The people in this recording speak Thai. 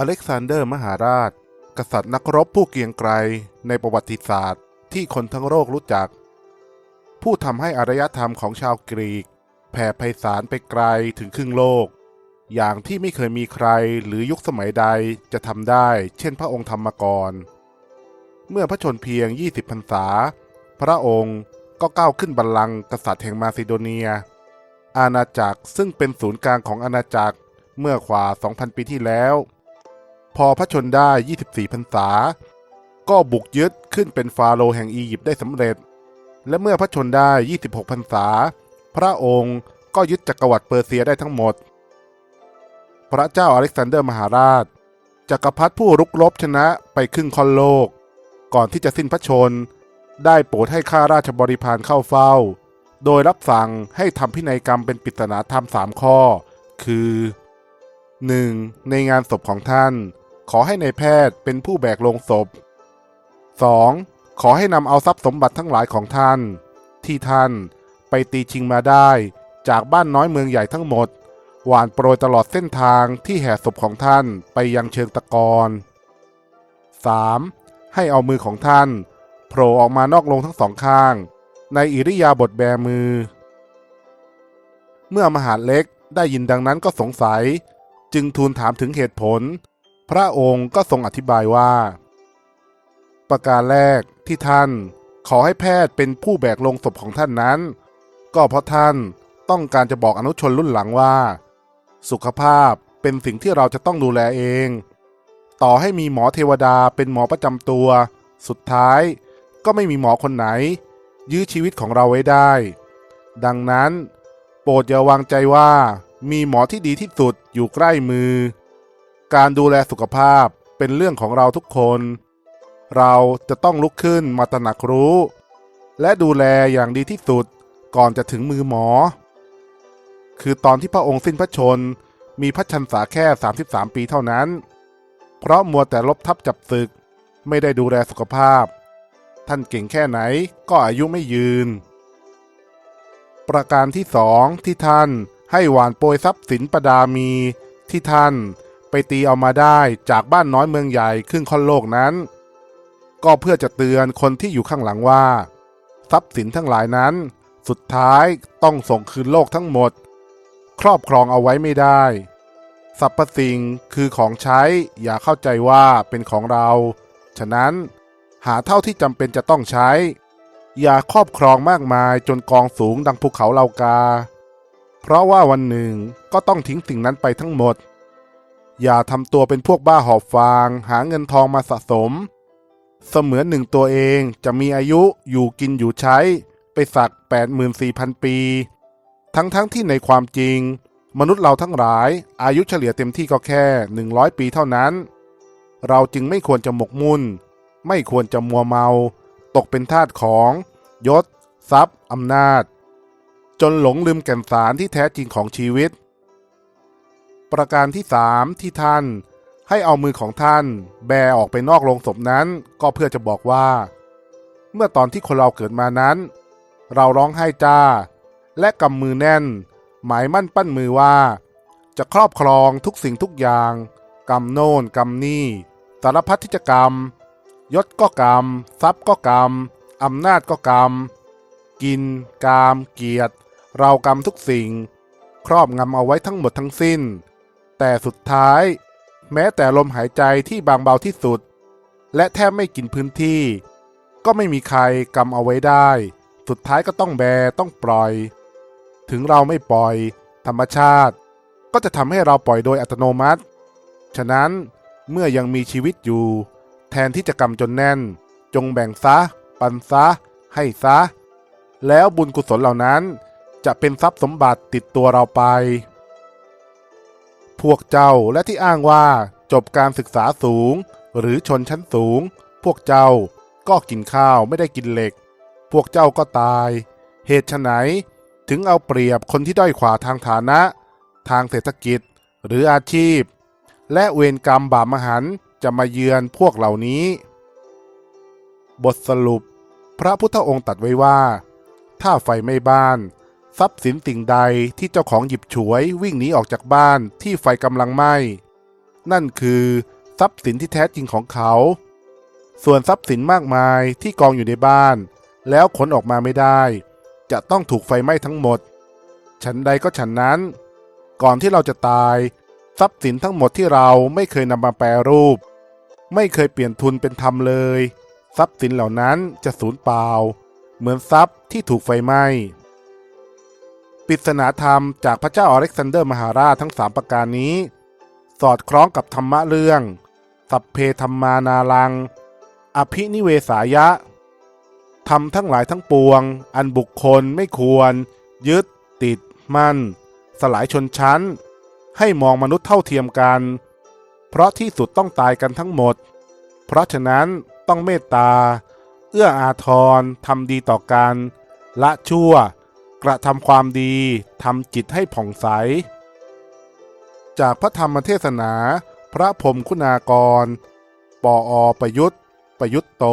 อเล็กซานเดอร์มหาราช กษัตริย์นักรบผู้เกียงไกรในประวัติศาสตร์ที่คนทั้งโลกรู้จัก ผู้ทำให้อารยธรรมของชาวกรีก แผ่ไพศาลไปไกลถึงครึ่งโลก อย่างที่ไม่เคยมีใครหรือยุคสมัยใดจะทำได้ เช่นพระองค์ธรรมกรเมื่อพระชนเพียง 20พรรษา พระองค์ก็ก้าวขึ้นบัลลังก์กษัตริย์แห่งมาซิโดเนีย อาณาจักรซึ่งเป็นศูนย์กลางของอาณาจักรเมื่อกว่า 2,000 ปีที่แล้ว พอพระชนได้ 24พรรษา ก็บุกยึดขึ้นเป็นฟาโรห์แห่งอียิปต์ได้สำเร็จ และเมื่อพระชนได้ 26พรรษา พระองค์ก็ยึดจักรวรรดิเปอร์เซียได้ทั้งหมด พระเจ้าอเล็กซานเดอร์มหาราชจักรพรรดิผู้รุกรบชนะไปครึ่งคอนโลก ก่อนที่จะสิ้นพระชน ได้โปรดให้ข้าราชบริพารเข้าเฝ้า โดยรับสั่งให้ทำพินัยกรรมเป็นปริศนาธรรมสามข้อ คือ 1. ในงานศพของท่าน ขอให้ในแพทย์เป็นผู้แบกลงศพ 2. ขอให้นำเอาทรัพย์สมบัติทั้งหลายของท่าน ที่ท่านไปตีชิงมาได้จากบ้านน้อยเมืองใหญ่ทั้งหมด หวานโปรยตลอดเส้นทางที่แห่ศพของท่านไปยังเชิงตะกอน 3. ให้เอามือของท่านโผล่ออกมานอกลงทั้งสองข้าง ในอิริยาบถแบมือ เมื่อมหาดเล็กได้ยินดังนั้นก็สงสัย จึงทูลถามถึงเหตุผล พระองค์ก็ทรงอธิบายว่า ประการแรกที่ท่านขอให้แพทย์เป็นผู้แบกลงศพของท่านนั้น ก็เพราะท่านต้องการจะบอกอนุชนรุ่นหลังว่า สุขภาพเป็นสิ่งที่เราจะต้องดูแลเอง ต่อให้มีหมอเทวดาเป็นหมอประจำตัว สุดท้ายก็ไม่มีหมอคนไหน ยื้อชีวิตของเราไว้ได้ ดังนั้น โปรดอย่าวางใจว่ามีหมอที่ดีที่สุดอยู่ใกล้มือ การดูแลสุขภาพเป็นเรื่องของเราทุกคน เราจะต้องลุกขึ้นมาตระหนักรู้ และดูแลอย่างดีที่สุดก่อนจะถึงมือหมอ คือตอนที่พระองค์สิ้นพระชนมีพระชันษาแค่ 33 ปีเท่านั้น เพราะมัวแต่ลบทับจับศึกไม่ได้ดูแลสุขภาพ ท่านเก่งแค่ไหนก็อายุไม่ยืน ประการที่สองที่ท่านให้หวานโปรยทรัพย์สินประดามีที่ท่าน ไปตีเอามาได้จากบ้านน้อยเมืองใหญ่ครึ่งค่อนโลกนั้น ก็เพื่อจะเตือนคนที่อยู่ข้างหลังว่า ทรัพย์สินทั้งหลายนั้น สุดท้ายต้องส่งคืนโลกทั้งหมด ครอบครองเอาไว้ไม่ได้สรรพสิ่งคือของใช้อย่าเข้าใจว่าเป็นของเรา ฉะนั้นหาเท่าที่จำเป็นจะต้องใช้ อย่าครอบครองมากมายจนกองสูงดังภูเขาเหลากา เพราะว่าวันหนึ่งก็ต้องทิ้งสิ่งนั้นไปทั้งหมด อย่าทำตัวเป็นพวกบ้าหอบฟาง หาเงินทองมาสะสม เสมือนหนึ่งตัวเองจะมีอายุอยู่กินอยู่ใช้ ไปสัก 84,000 ปี ทั้งๆทที่ในความจริง มนุษย์เราทั้งหลายอายุเฉลี่ยเต็มที่ก็แค่ 100 ปีเท่านั้น เราจึงไม่ควรจะหมกมุ่น ไม่ควรจะมัวเมา ตกเป็นทาสของยศ ทรัพย์อำนาจ จนหลงลืมแก่นสารที่แท้จริงของชีวิต ประการที่สามที่ท่าน ให้เอามือของท่าน แบออกไปนอกโรงศพนั้น ก็เพื่อจะบอกว่า เมื่อตอนที่คนเราเกิดมานั้น เราร้องไห้จ้า และกำมือแน่น หมายมั่นปั้นมือว่า จะครอบครองทุกสิ่งทุกอย่างกำโน่นกำนี่สารพัดที่จะกรรม ยศก็กรรม ทรัพย์ก็กรรม อำนาจก็กรรม กิน กาม เกียรติ เรากรรมทุกสิ่ง ครอบงำเอาไว้ทั้งหมดทั้งสิ้น แต่สุดท้าย แม้แต่ลมหายใจที่บางเบาที่สุด และแทบไม่กินพื้นที่ ก็ไม่มีใครกำเอาไว้ได้ สุดท้ายก็ต้องแบต้องปล่อย ถึงเราไม่ปล่อย ธรรมชาติ ก็จะทำให้เราปล่อยโดยอัตโนมัติ ฉะนั้นเมื่อยังมีชีวิตอยู่ แทนที่จะกำจนแน่น จงแบ่งซะ ปันซะ ให้ซะ แล้วบุญกุศลเหล่านั้นจะเป็นทรัพย์สมบัติติดตัวเราไป พวกเจ้าและที่อ้างว่าจบการศึกษาสูง หรือชนชั้นสูง พวกเจ้าก็กินข้าวไม่ได้กินเหล็ก พวกเจ้าก็ตาย เหตุไฉนถึงเอาเปรียบคนที่ด้อยขวาทางฐานะ ทางเศรษฐกิจหรืออาชีพ และเวรกรรมบาปมหันจะมาเยือนพวกเหล่านี้ บทสรุป พระพุทธองค์ตัดไว้ว่า ถ้าไฟไม่บ้าน ทรัพย์สินสิ่งใดที่เจ้าของหยิบฉวยวิ่งหนีออกจากบ้านที่ไฟกำลังไหม้ นั่นคือทรัพย์สินที่แท้จริงของเขา ส่วนทรัพย์สินมากมายที่กองอยู่ในบ้าน แล้วขนออกมาไม่ได้ จะต้องถูกไฟไหม้ทั้งหมด ฉันใดก็ฉันนั้น ก่อนที่เราจะตาย ทรัพย์สินทั้งหมดที่เราไม่เคยนำมาแปรรูป ไม่เคยเปลี่ยนทุนเป็นธรรมเลย ทรัพย์สินเหล่านั้นจะสูญเปล่า เหมือนทรัพย์ที่ถูกไฟไหม้ ปริศนาธรรมจากพระเจ้าอเล็กซานเดอร์มหาราชทั้งสามประการนี้ สอดคล้องกับธรรมะเรื่อง สัพเพธรรมานาลัง อภินิเวสายะทำทั้งหลายทั้งปวง อันบุคคลไม่ควร ยึด ติด มั่น สลายชนชั้น ให้มองมนุษย์เท่าเทียมกัน เพราะที่สุดต้องตายกันทั้งหมด เพราะฉะนั้นต้องเมตตา เอื้ออาทรทำดีต่อกัน ละชั่ว กระทำความดีทำจิตให้ผ่องใส จากพระธรรมเทศนา พระพรมคุณากร ปออประยุทธ์ ประยุทธ์โต